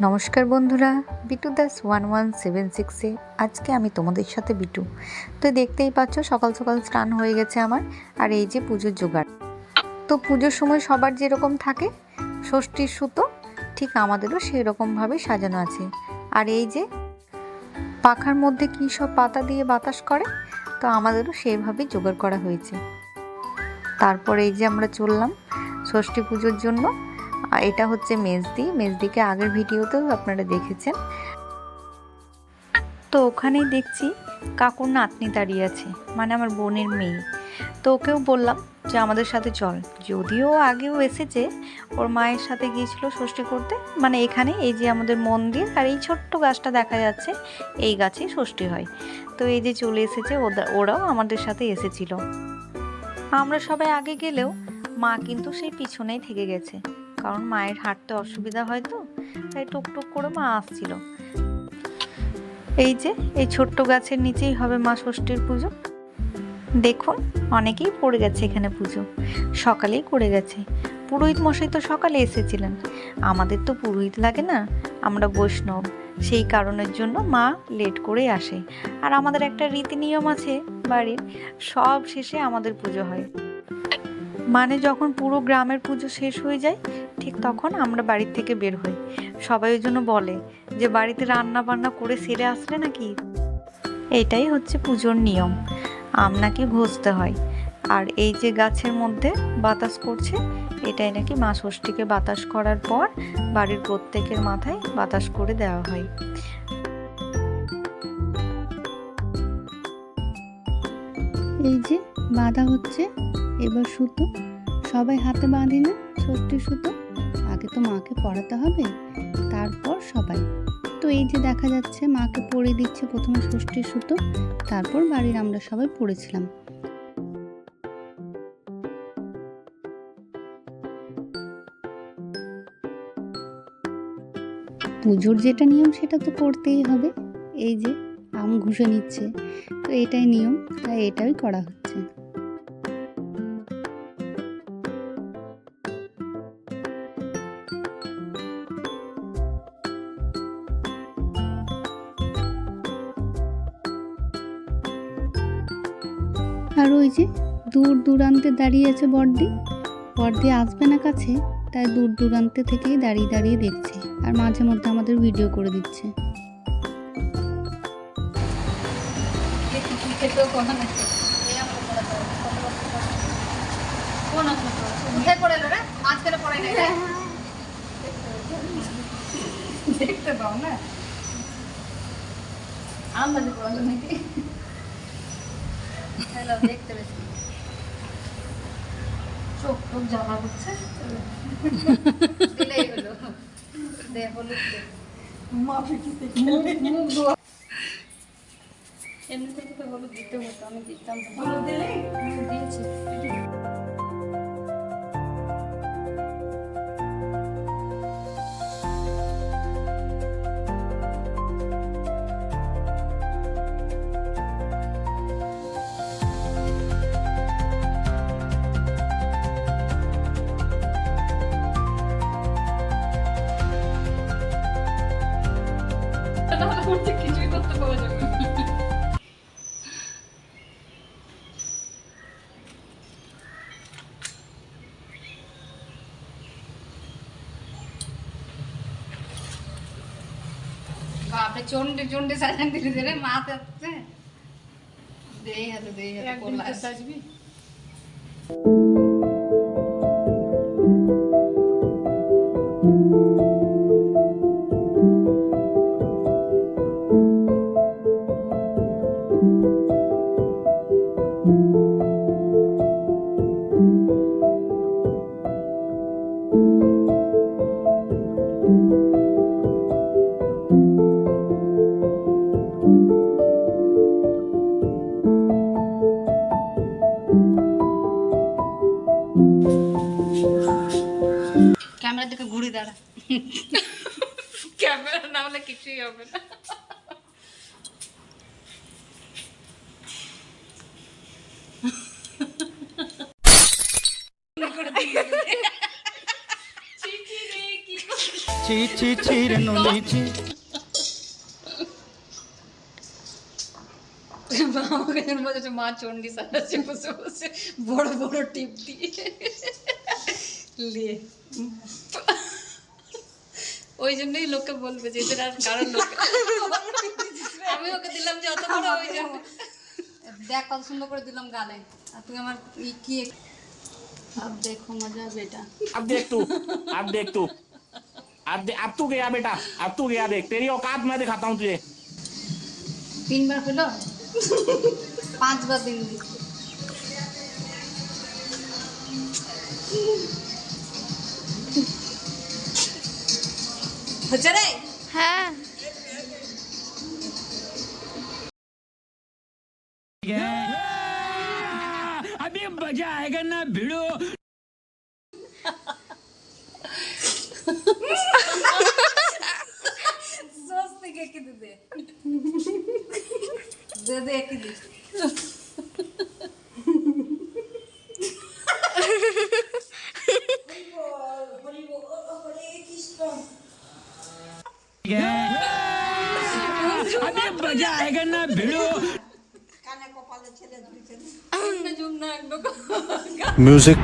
নমস্কার বন্ধুরা, Bitu Das one one seven সিক্সে আজকে আমি তোমাদের সাথে বিটু। তো দেখতেই পাচ্ছ, সকাল সকাল স্নান হয়ে গেছে আমার, আর এই যে পুজোর জোগাড়। তো পুজোর সময় সবার যেরকম থাকে, ষষ্ঠীর সুতো, ঠিক আমাদেরও সেই রকমভাবে সাজানো আছে। আর এই যে পাখার মধ্যে কী সব পাতা দিয়ে বাতাস করে, তো আমাদেরও সেইভাবেই জোগাড় করা হয়েছে। তারপর এই যে আমরা চললাম ষষ্ঠী পুজোর জন্য। আর এটা হচ্ছে মেজদি। মেজদিকে আগের ভিডিওতেও আপনারা দেখেছেন। তো ওখানেই দেখছি কাকুর নাতনি দাঁড়িয়ে আছে মানে আমার বোনের মেয়ে। তো ওকেও বললাম যে আমাদের সাথে চল। যদিও আগেও এসেছে, ওর মায়ের সাথে গিয়েছিল ষষ্ঠী করতে। মানে এখানে এই যে আমাদের মন্দির আর এই ছোট্ট গাছটা দেখা যাচ্ছে, এই গাছেই ষষ্ঠী হয়। তো এই যে চলে এসেছে ওরাও আমাদের সাথে এসেছিল। আমরা সবাই আগে গেলেও মা কিন্তু সেই পিছনেই থেকে গেছে। কারণ মায়ের হাঁটতে অসুবিধা হয় তো, তাই টুকটুক করে মা আসছিল। এই যে, এই ছোট্ট গাছের নিচেই হবে মা ষষ্ঠীর পুজো। দেখুন, অনেকেই পড়ে গেছে এখানে পুজো। সকালেই করে গেছে। পুরোহিত মশাই তো সকালে এসেছিলেন। আমাদের তো পুরোহিত লাগে না, আমরা বৈষ্ণব। সেই কারণের জন্য মা লেট করেই আসে। আর আমাদের একটা রীতি নিয়ম আছে বাড়ির, সব শেষে আমাদের পুজো হয়। মানে যখন পুরো গ্রামের পুজো শেষ হয়ে যায়, ঠিক তখন আমরা বাড়ির থেকে বের হই। সবাই ওই জন্য বলে যে, বাড়িতে রান্না বান্না করে সেরে আসলে নাকি? এটাই হচ্ছে পুজোর নিয়ম। আম নাকি ঘষতে হয়। আর এই যে গাছের মধ্যে বাতাস করছে, এটাই নাকি মা ষষ্ঠীকে বাতাস করার পর বাড়ির প্রত্যেকের মাথায় বাতাস করে দেওয়া হয়। এই যে বাঁধা হচ্ছে এবার সুতো। সবাই হাতে বাঁধি না ষষ্ঠী সুতো। আগে তো মাকে পড়াতে হবে, তারপর সবাই। তো এই যে দেখা যাচ্ছে, মাকে পরে দিচ্ছে প্রথমে ষষ্ঠীর সুতো, তারপর বাড়ির আমরা সবাই পড়েছিলাম। পুজোর যেটা নিয়ম, সেটা তো করতেই হবে। এই যে আম ঘুষে নিচ্ছে, তো এটাই নিয়ম, তাই এটাই করা হচ্ছে। আর ওই যে দূর দূরান্তে দাঁড়িয়ে আছে বড়দি বড়দি আসবে না কাছে, তাই দূর দূরান্তে থেকেই দাঁড়িয়ে দাঁড়িয়ে দেখছে আর মাঝে মধ্যে আমাদের ভিডিও করে দিচ্ছে। দেখতে পাও না? হ্যালো দেখতে বেশি চোখ টোক জ্বালা করছে। দিলেই হলো। দে হলুদ দে মুখ ধোয়া। এমনি থেকে তো হলুদ দিতে হতো আমি দিতাম। হলুদ দিলে? দিয়েছি। চন্ডে চন্ডে সাজান দিলে দিলে মাছ আসছে। ক্যামেরা না হলে কিছুই হবে না ছি ছি ছি ছি রে ননি ছি আমাকে যেন মনে হচ্ছে মা চণ্ডী সাজাচ্ছে বসে বসে বড় বড় টিপ দিয়ে লে ওই জন্যই লোকে বলবে যে এদের আর কারণ লোক আমি ওকে দিলাম যে অত বড় ওই জন্য দেখ কত সুন্দর করে দিলাম গালে আর তুই আমার ই কি अब देखो मजा बेटा अब देख तू अब देख तू अब दे, अब तू गया बेटा अब तू गया देख तेरी औकात मैं दिखाता हूँ तुझे तीन बार पेलो पांच बार दिन হচ্ছে রে হ্যাঁ अभी मजा आएगा ना भिड़ो সস থেকে একে দে দে म्यूज़िक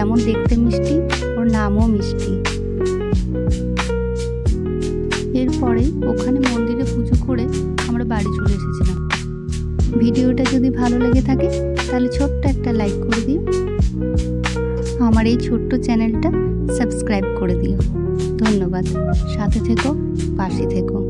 যেমন দেখতে মিষ্টি, ওর নামও মিষ্টি। এরপরে ওখানে মন্দিরে পুজো করে আমরা বাড়ি চলে এসেছিলাম। ভিডিওটা যদি ভালো লেগে থাকে, তাহলে ছোট্ট একটা লাইক করে দিও। আমার এই ছোট্ট চ্যানেলটা সাবস্ক্রাইব করে দিও। ধন্যবাদ। সাথে থেকো, পাশে থেকো।